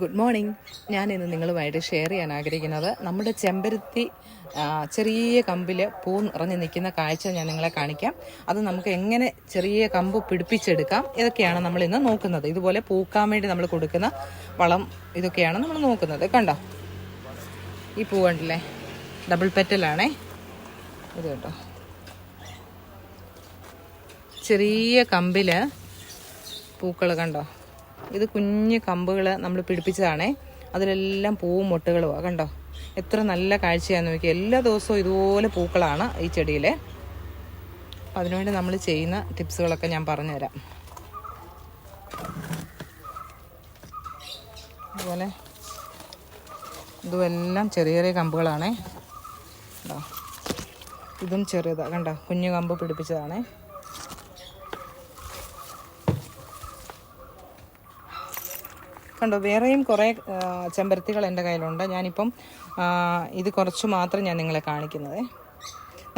Good morning. ഞാൻ ഇന്ന് നിങ്ങളുമായിട്ട് ഷെയർ ചെയ്യാൻ ആഗ്രഹിക്കുന്നത് നമ്മുടെ ചെമ്പരുത്തി ചെറിയ കമ്പിൽ പൂ നിറഞ്ഞു നിൽക്കുന്ന കാഴ്ച ഞാൻ നിങ്ങളെ കാണിക്കാം. അത് നമുക്ക് എങ്ങനെ ചെറിയ കമ്പ് പിടിപ്പിച്ചെടുക്കാം ഇതൊക്കെയാണ് നമ്മൾ ഇന്ന് നോക്കുന്നത്. ഇതുപോലെ പൂക്കാൻ വേണ്ടി നമ്മൾ കൊടുക്കുന്ന വളം ഇതൊക്കെയാണ് നമ്മൾ നോക്കുന്നത്. കണ്ടോ? ഈ പൂ കണ്ടില്ലേ? ഡബിൾ പെറ്റലാണേ ഇത് കേട്ടോ ചെറിയ കമ്പിൽ പൂക്കൾ കണ്ടോ? ഇത് കുഞ്ഞ് കമ്പുകൾ നമ്മൾ പിടിപ്പിച്ചതാണേ. അതിലെല്ലാം പൂവും മൊട്ടുകളുമാണ് കണ്ടോ? എത്ര നല്ല കാഴ്ചയാന്ന് നോക്കി എല്ലാ ദിവസവും ഇതുപോലെ പൂക്കളാണ് ഈ അപ്പം അതിനുവേണ്ടി നമ്മൾ ചെയ്യുന്ന ടിപ്സുകളൊക്കെ ഞാൻ പറഞ്ഞുതരാം. അതുപോലെ ഇതുമെല്ലാം ചെറിയ ചെറിയ കമ്പുകളാണേ. കണ്ടോ ഇതും ചെറിയതാണ് കണ്ടോ? കുഞ്ഞു കമ്പ് പിടിപ്പിച്ചതാണേ. കണ്ടോ വേറെയും കുറേ ചെമ്പരത്തികൾ എന്റെ കയ്യിലുണ്ട്. ഞാനിപ്പം ഇത് കുറച്ച് മാത്രം ഞാൻ നിങ്ങളെ കാണിക്കുന്നത്.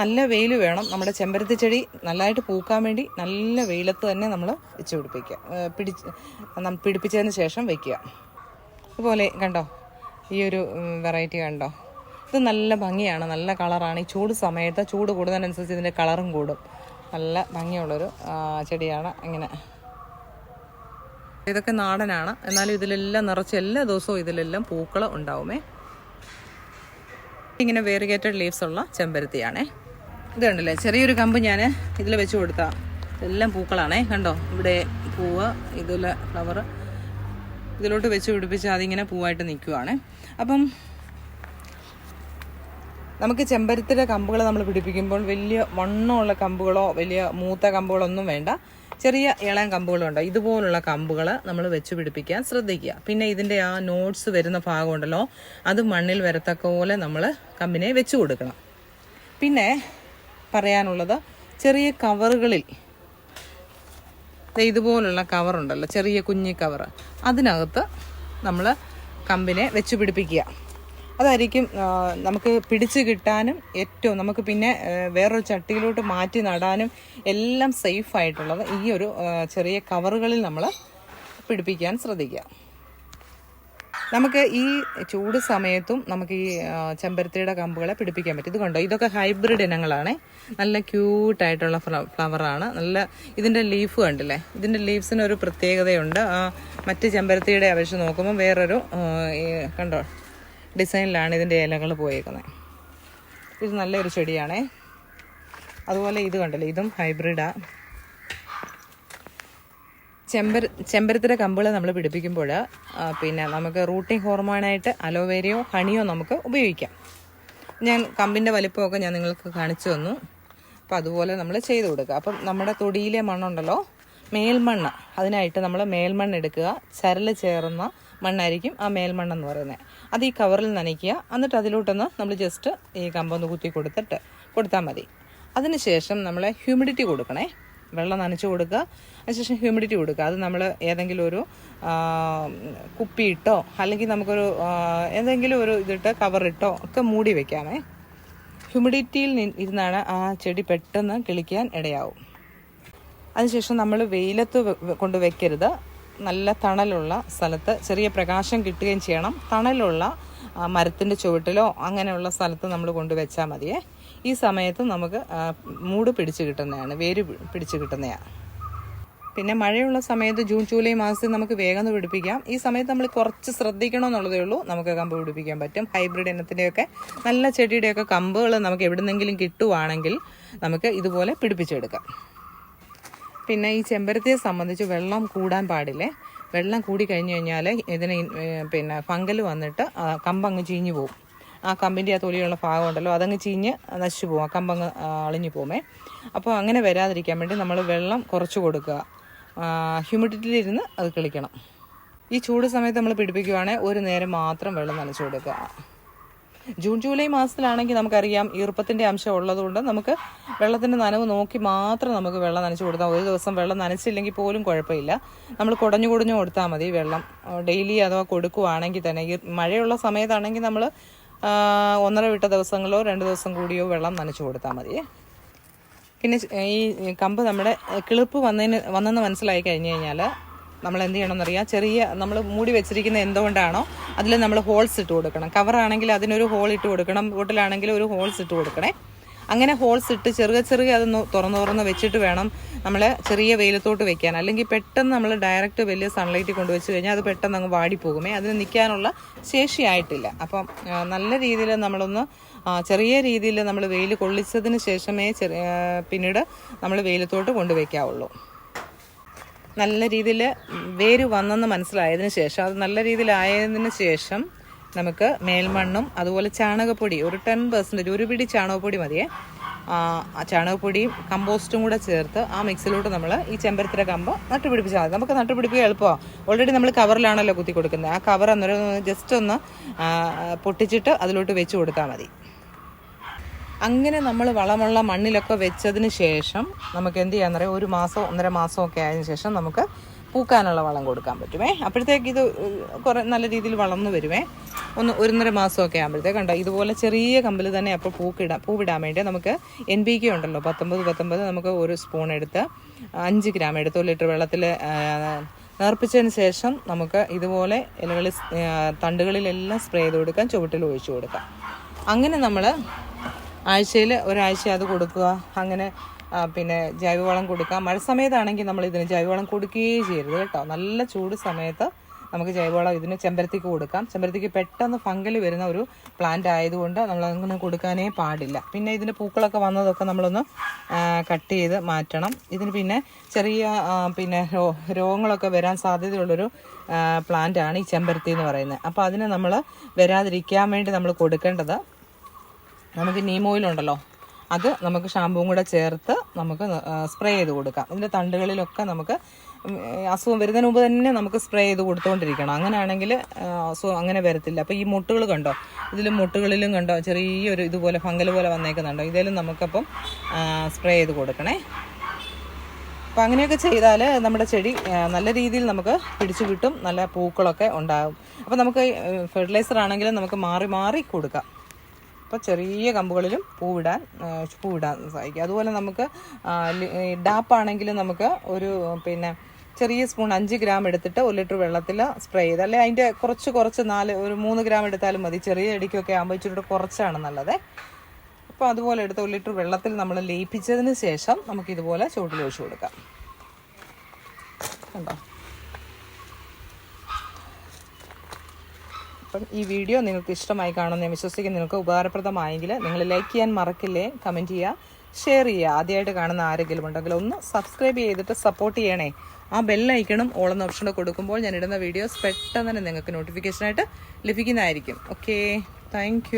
നല്ല വെയിൽ വേണം. നമ്മുടെ ചെമ്പരത്തി ചെടി നല്ലതായിട്ട് പൂക്കാൻ വേണ്ടി നല്ല വെയിലത്ത് തന്നെ നമ്മൾ വെച്ച് പിടിപ്പിക്കുക. പിടി പിടിപ്പിച്ചതിന് ശേഷം വെക്കുക. അതുപോലെ കണ്ടോ ഈ ഒരു വെറൈറ്റി കണ്ടോ ഇത് നല്ല ഭംഗിയാണ്. നല്ല കളറാണ്. ഈ ചൂട് സമയത്ത് ചൂട് കൂടുന്നതിനനുസരിച്ച് ഇതിന്റെ കളറും കൂടും. നല്ല ഭംഗിയുള്ളൊരു ചെടിയാണ്. ഇങ്ങനെ ഇതൊക്കെ നാടനാണ്. എന്നാലും ഇതിലെല്ലാം നിറച്ച് എല്ലാ ദിവസവും ഇതിലെല്ലാം പൂക്കൾ ഉണ്ടാവുമേ. ഇങ്ങനെ വേറിഗേറ്റഡ് ലീവ്സ് ഉള്ള ചെമ്പരത്തിയാണേ. ഇത് കണ്ടില്ലേ? ചെറിയൊരു കമ്പ് ഞാൻ ഇതിൽ വെച്ച് കൊടുത്ത. എല്ലാം പൂക്കളാണേ. കണ്ടോ? ഇവിടെ പൂവ് ഇതിലെ ഫ്ലവർ ഇതിലോട്ട് വെച്ച് പിടിപ്പിച്ച് അതിങ്ങനെ പൂവായിട്ട് നിൽക്കുവാണ് അപ്പം നമുക്ക് ചെമ്പരത്തിയുടെ കമ്പുകൾ നമ്മൾ പിടിപ്പിക്കുമ്പോൾ വലിയ വണ്ണമുള്ള കമ്പുകളോ വലിയ മൂത്ത കമ്പുകളോ ഒന്നും വേണ്ട. ചെറിയ ഇളം കമ്പുകളുണ്ടോ? ഇതുപോലുള്ള കമ്പുകൾ നമ്മൾ വെച്ച് പിടിപ്പിക്കാൻ ശ്രദ്ധിക്കുക. പിന്നെ ഇതിന്റെ ആ നോട്ട്സ് വരുന്ന ഭാഗമുണ്ടല്ലോ അത് മണ്ണിൽ വരത്തക്ക പോലെ നമ്മൾ കമ്പിനെ വെച്ച് കൊടുക്കണം. പിന്നെ പറയാനുള്ളത് ചെറിയ കവറുകളിൽ ഇതുപോലുള്ള കവറുണ്ടല്ലോ ചെറിയ കുഞ്ഞി കവർ അതിനകത്ത് നമ്മൾ കമ്പിനെ വെച്ച് പിടിപ്പിക്കുക. അതായിരിക്കും നമുക്ക് പിടിച്ചു കിട്ടാനും ഏറ്റവും നമുക്ക് പിന്നെ വേറൊരു ചട്ടിയിലോട്ട് മാറ്റി നടാനും എല്ലാം സേഫ് ആയിട്ടുള്ളത് ഈ ഒരു ചെറിയ കവറുകളിൽ നമ്മൾ പിടിപ്പിക്കാൻ ശ്രദ്ധിക്കുക. നമുക്ക് ഈ ചൂട് സമയത്തും നമുക്ക് ഈ ചെമ്പരത്തിയുടെ കമ്പുകളെ പിടിപ്പിക്കാൻ പറ്റും. ഇത് കണ്ടോ? ഇതൊക്കെ ഹൈബ്രിഡ് ഇനങ്ങളാണ്. നല്ല ക്യൂട്ടായിട്ടുള്ള ഫ്ലവറാണ് നല്ല ഇതിന്റെ ലീഫ് കണ്ടില്ലേ? ഇതിന്റെ ലീവ്സിന് ഒരു പ്രത്യേകതയുണ്ട്. മറ്റ് ചെമ്പരത്തിയുടെ അപേക്ഷിച്ച് നോക്കുമ്പോൾ വേറൊരു കണ്ടോ? ഡിസൈനിലാണ് ഇതിന്റെ ഇലകൾ പോയേക്കുന്നത്. ഇത് നല്ലൊരു ചെടിയാണേ. അതുപോലെ ഇത് കണ്ടല്ലോ ഇതും ഹൈബ്രിഡാണ് ചെമ്പര ചെമ്പരത്തിന്റെ കമ്പുകൾ നമ്മൾ പിടിപ്പിക്കുമ്പോൾ പിന്നെ നമുക്ക് റൂട്ടിംഗ് ഹോർമോണായിട്ട് അലോവേരയോ ഹണിയോ നമുക്ക് ഉപയോഗിക്കാം. ഞാൻ കമ്പിന്റെ വലിപ്പമൊക്കെ ഞാൻ നിങ്ങൾക്ക് കാണിച്ചു തന്നു. അപ്പോൾ അതുപോലെ നമ്മൾ ചെയ്ത് കൊടുക്കുക. അപ്പം നമ്മുടെ തൊടിയിലെ മണ്ണുണ്ടല്ലോ മേൽമണ്ണ്. അതിനായിട്ട് നമ്മൾ മേൽമണ്ണ് എടുക്കുക. ചരൽ ചേർന്ന മണ്ണായിരിക്കും ആ മേൽമണ്ണെന്ന് പറയുന്നത്. അത് ഈ കവറിൽ നനയ്ക്കുക. എന്നിട്ട് അതിലോട്ടൊന്ന് നമ്മൾ ജസ്റ്റ് ഈ കമ്പൊന്ന് കുത്തി കൊടുത്തിട്ട് കൊടുത്താൽ മതി. അതിനുശേഷം നമ്മൾ ഹ്യൂമിഡിറ്റി കൊടുക്കണേ. വെള്ളം നനച്ച് കൊടുക്കുക. അതിനുശേഷം ഹ്യൂമിഡിറ്റി കൊടുക്കുക. അത് നമ്മൾ ഏതെങ്കിലും ഒരു കുപ്പിയിട്ടോ അല്ലെങ്കിൽ നമുക്കൊരു ഏതെങ്കിലും ഒരു ഇതിട്ട് കവറിട്ടോ ഒക്കെ മൂടി വെക്കാമേ. ഹ്യൂമിഡിറ്റിയിൽ ഇരുന്നാണ് ആ ചെടി പെട്ടെന്ന് കിളിക്കാൻ ഇടയാവും. അതിനുശേഷം നമ്മൾ വെയിലത്ത് കൊണ്ട് വെക്കരുത് നല്ല തണലുള്ള സ്ഥലത്ത് ചെറിയ പ്രകാശം കിട്ടുകയും ചെയ്യണം. തണലുള്ള മരത്തിന്റെ ചുവട്ടിലോ അങ്ങനെയുള്ള സ്ഥലത്ത് നമ്മൾ കൊണ്ട് വെച്ചാൽ മതിയേ. ഈ സമയത്ത് നമുക്ക് മൂട് പിടിച്ച് കിട്ടുന്നതാണ് വേര് പിടിച്ച് കിട്ടുന്നതാണ് പിന്നെ മഴയുള്ള സമയത്ത് ജൂൺ ജൂലൈ മാസത്തിൽ നമുക്ക് വേഗം പിടിപ്പിക്കാം. ഈ സമയത്ത് നമ്മൾ കുറച്ച് ശ്രദ്ധിക്കണം എന്നുള്ളതേ ഉള്ളൂ. നമുക്ക് കമ്പ് പിടിപ്പിക്കാൻ പറ്റും. ഹൈബ്രിഡ് ഇനത്തിന്റെയൊക്കെ നല്ല ചെടിയുടെയൊക്കെ കമ്പുകൾ നമുക്ക് എവിടുന്നെങ്കിലും കിട്ടുവാണെങ്കിൽ നമുക്ക് ഇതുപോലെ പിടിപ്പിച്ചെടുക്കാം. പിന്നെ ഈ ചെമ്പരത്തിയെ സംബന്ധിച്ച് വെള്ളം കൂടാൻ പാടില്ലേ? വെള്ളം കൂടി കഴിഞ്ഞു കഴിഞ്ഞാൽ ഇതിന് പിന്നെ ഫംഗൽ വന്നിട്ട് കമ്പങ്ങ് ചീഞ്ഞു പോകും ആ കമ്പിന്റെ ആ തൊലിയുള്ള ഭാഗം ഉണ്ടല്ലോ അതങ്ങ് ചീഞ്ഞ് നശിച്ചു പോകും ആ കമ്പങ്ങ് അളിഞ്ഞു പോകുമേ അപ്പോൾ അങ്ങനെ വരാതിരിക്കാൻ വേണ്ടി നമ്മൾ വെള്ളം കുറച്ച് കൊടുക്കുക. ഹ്യൂമിഡിറ്റിയിലിരുന്ന് അത് കിളിക്കണം. ഈ ചൂട് സമയത്ത് നമ്മൾ പിടിപ്പിക്കുവാണെങ്കിൽ ഒരു നേരം മാത്രം വെള്ളം നനച്ചു കൊടുക്കുക. ജൂൺ ജൂലൈ മാസത്തിലാണെങ്കിൽ നമുക്കറിയാം ഈർപ്പത്തിന്റെ അംശം ഉള്ളതുകൊണ്ട് നമുക്ക് വെള്ളത്തിന്റെ നനവ് നോക്കി മാത്രം നമുക്ക് വെള്ളം നനച്ചു കൊടുത്താൽ ഒരു ദിവസം വെള്ളം നനച്ചില്ലെങ്കിൽ പോലും കുഴപ്പമില്ല. നമ്മൾ കുടഞ്ഞു കുടഞ്ഞു കൊടുത്താൽ മതി വെള്ളം. ഡെയിലി അഥവാ കൊടുക്കുവാണെങ്കിൽ തന്നെ ഈ മഴയുള്ള സമയത്താണെങ്കിൽ നമ്മൾ ഒന്നര വിട്ട ദിവസങ്ങളോ രണ്ട് ദിവസം കൂടിയോ വെള്ളം നനച്ചു കൊടുത്താൽ മതി. പിന്നെ ഈ കമ്പ് നമ്മുടെ കിളിപ്പ് വന്നതിന് വന്നെന്ന് മനസ്സിലായി കഴിഞ്ഞ് കഴിഞ്ഞാൽ നമ്മൾ എന്ത് ചെയ്യണമെന്നറിയാം? ചെറിയ നമ്മൾ മൂടി വെച്ചിരിക്കുന്ന എന്തുകൊണ്ടാണോ അതിൽ നമ്മൾ ഹോൾസ് ഇട്ട് കൊടുക്കണം. കവറാണെങ്കിൽ അതിനൊരു ഹോൾ ഇട്ട് കൊടുക്കണം. ബോട്ടിലാണെങ്കിൽ ഒരു ഹോൾസ് ഇട്ട് കൊടുക്കണേ. അങ്ങനെ ഹോൾസ് ഇട്ട് ചെറുക ചെറുക അതൊന്ന് തുറന്ന് തുറന്ന് വെച്ചിട്ട് വേണം നമ്മൾ ചെറിയ വെയിലത്തോട്ട് വെക്കാൻ. അല്ലെങ്കിൽ പെട്ടെന്ന് നമ്മൾ ഡയറക്റ്റ് വലിയ സൺലൈറ്റിൽ കൊണ്ടുവച്ച് കഴിഞ്ഞാൽ അത് പെട്ടെന്ന് അങ്ങ് വാടിപ്പോകുമേ അതിന് നിൽക്കാനുള്ള ശേഷിയായിട്ടില്ല. അപ്പം നല്ല രീതിയിൽ നമ്മളൊന്ന് ചെറിയ രീതിയിൽ നമ്മൾ വെയിൽ കൊള്ളിച്ചതിന് ശേഷമേ പിന്നീട് നമ്മൾ വെയിലത്തോട്ട് കൊണ്ടുവയ്ക്കാവുള്ളൂ നല്ല രീതിയിൽ വേര് വന്നെന്ന് മനസ്സിലായതിനു ശേഷം അത് നല്ല രീതിയിലായതിനു ശേഷം നമുക്ക് മേൽമണ്ണും അതുപോലെ ചാണകപ്പൊടി ഒരു ടെൻ പെർസെന്റേജ് ഒരു പിടി ചാണകപ്പൊടി മതിയേ. ചാണകപ്പൊടിയും കമ്പോസ്റ്റും കൂടെ ചേർത്ത് ആ മിക്സിലോട്ട് നമ്മൾ ഈ ചെമ്പരത്തിര കമ്പ് നട്ടുപിടിപ്പിച്ചാൽ മതി. നമുക്ക് നട്ടുപിടിപ്പിക്കുക എളുപ്പമാണ് ഓൾറെഡി നമ്മൾ കവറിലാണല്ലോ കുത്തി കൊടുക്കുന്നത്. ആ കവർ അന്നേരം ജസ്റ്റ് ഒന്ന് പൊട്ടിച്ചിട്ട് അതിലോട്ട് വെച്ച് കൊടുത്താൽ മതി. അങ്ങനെ നമ്മൾ വളമുള്ള മണ്ണിലൊക്കെ വെച്ചതിന് ശേഷം നമുക്ക് എന്ത് ചെയ്യാന്ന് പറയാം ഒരു മാസം ഒന്നര മാസം ഒക്കെ ആയതിനു ശേഷം നമുക്ക് പൂക്കാനുള്ള വളം കൊടുക്കാൻ പറ്റുമേ. അപ്പോഴത്തേക്ക് ഇത് കുറേ നല്ല രീതിയിൽ വളർന്നു വരുമേ. ഒന്ന് ഒന്നര മാസമൊക്കെ ആകുമ്പോഴത്തേക്ക് കണ്ടോ? ഇതുപോലെ ചെറിയ കമ്പിൽ തന്നെ അപ്പോൾ പൂക്കിടാൻ പൂവിടാൻ വേണ്ടി നമുക്ക് എൻ പി കെ ഉണ്ടല്ലോ. പത്തൊമ്പത് പത്തൊമ്പത് നമുക്ക് ഒരു സ്പൂൺ എടുത്ത് അഞ്ച് ഗ്രാം എടുത്ത് ഒരു ലിറ്റർ വെള്ളത്തിൽ നേർപ്പിച്ചതിന് ശേഷം നമുക്ക് ഇതുപോലെ ഇലകളിൽ തണ്ടുകളിലെല്ലാം സ്പ്രേ ചെയ്ത് കൊടുക്കാം ചുവട്ടിൽ ഒഴിച്ചു കൊടുക്കാം. അങ്ങനെ നമ്മൾ ആഴ്ചയിൽ ഒരാഴ്ച അത് കൊടുക്കുക. അങ്ങനെ പിന്നെ ജൈവവളം കൊടുക്കുക. മഴ സമയത്താണെങ്കിൽ നമ്മൾ ഇതിന് ജൈവവളം കൊടുക്കുകയേ ചെയ്യരുത് കേട്ടോ. നല്ല ചൂട് സമയത്ത് നമുക്ക് ജൈവവളം ഇതിന് ചെമ്പരത്തിക്ക് കൊടുക്കാം. ചെമ്പരത്തിക്ക് പെട്ടെന്ന് ഫംഗൽ വരുന്ന ഒരു പ്ലാന്റ് ആയതുകൊണ്ട് നമ്മൾ അങ്ങനെ കൊടുക്കാനേ പാടില്ല. പിന്നെ ഇതിന് പൂക്കളൊക്കെ വന്നതൊക്കെ നമ്മളൊന്ന് കട്ട് ചെയ്ത് മാറ്റണം. ഇതിന് പിന്നെ ചെറിയ പിന്നെ രോഗങ്ങളൊക്കെ വരാൻ സാധ്യതയുള്ളൊരു പ്ലാന്റ് ആണ് ഈ ചെമ്പരത്തി എന്ന് പറയുന്നത്. അപ്പോൾ അതിന് നമ്മൾ വരാതിരിക്കാൻ വേണ്ടി നമ്മൾ കൊടുക്കേണ്ടത് നമുക്ക് നീം ഓയിൽ ഉണ്ടല്ലോ അത് നമുക്ക് ഷാമ്പുവും കൂടെ ചേർത്ത് നമുക്ക് സ്പ്രേ ചെയ്ത് കൊടുക്കാം. ഇതിന്റെ തണ്ടുകളിലൊക്കെ നമുക്ക് അസുഖം വരുന്നതിന് മുമ്പ് തന്നെ നമുക്ക് സ്പ്രേ ചെയ്ത് കൊടുത്തുകൊണ്ടിരിക്കണം അങ്ങനെയാണെങ്കിൽ അസുഖം അങ്ങനെ വരത്തില്ല. അപ്പോൾ ഈ മുട്ടുകൾ കണ്ടോ? ഇതിലും മുട്ടുകളിലും കണ്ടോ? ചെറിയൊരു ഇതുപോലെ ഫംഗൽ പോലെ വന്നേക്കുന്നുണ്ടോ? ഇതിലും നമുക്കപ്പം സ്പ്രേ ചെയ്ത് കൊടുക്കണേ. അപ്പം അങ്ങനെയൊക്കെ ചെയ്താൽ നമ്മുടെ ചെടി നല്ല രീതിയിൽ നമുക്ക് പിടിച്ചു കിട്ടും. നല്ല പൂക്കളൊക്കെ ഉണ്ടാകും അപ്പോൾ നമുക്ക് ഫെർട്ടിലൈസർ ആണെങ്കിലും നമുക്ക് മാറി മാറി കൊടുക്കാം. അപ്പോൾ ചെറിയ കമ്പുകളിലും പൂവിടാൻ പൂവിടാൻ സഹായിക്കും. അതുപോലെ നമുക്ക് ഡാപ്പാണെങ്കിലും നമുക്ക് ഒരു പിന്നെ ചെറിയ സ്പൂൺ അഞ്ച് ഗ്രാം എടുത്തിട്ട് ഒരു ലിറ്റർ വെള്ളത്തിൽ സ്പ്രേ ചെയ്ത് അല്ലെങ്കിൽ അതിന്റെ കുറച്ച് കുറച്ച് നാല് ഒരു മൂന്ന് ഗ്രാം എടുത്താലും മതി. ചെറിയ ഇടിക്കൊക്കെ ആകുമ്പോൾ ഇച്ചിരി കുറച്ചാണ് നല്ലത്. അപ്പോൾ അതുപോലെ എടുത്ത് ഒരു ലിറ്റർ വെള്ളത്തിൽ നമ്മൾ ലയിപ്പിച്ചതിന് ശേഷം നമുക്ക് ഇതുപോലെ ചുവട്ടിൽ ഒഴിച്ചു കൊടുക്കാം. കണ്ടോ? അപ്പം ഈ വീഡിയോ നിങ്ങൾക്ക് ഇഷ്ടമായി കാണുമെന്ന് ഞാൻ വിശ്വസിക്കുന്നു. നിങ്ങൾക്ക് ഉപകാരപ്രദമായെങ്കിൽ നിങ്ങൾ ലൈക്ക് ചെയ്യാൻ മറക്കില്ലേ കമന്റ് ചെയ്യുക ഷെയർ ചെയ്യുക. ആദ്യമായിട്ട് കാണുന്ന ആരെങ്കിലും ഉണ്ടെങ്കിൽ ഒന്ന് സബ്സ്ക്രൈബ് ചെയ്തിട്ട് സപ്പോർട്ട് ചെയ്യണേ. ആ ബെല്ലൈക്കണം ഓളെന്ന ഓപ്ഷൻ കൊടുക്കുമ്പോൾ ഞാൻ ഇടുന്ന വീഡിയോസ് പെട്ടെന്ന് തന്നെ നിങ്ങൾക്ക് നോട്ടിഫിക്കേഷനായിട്ട് ലഭിക്കുന്നതായിരിക്കും. Okay thank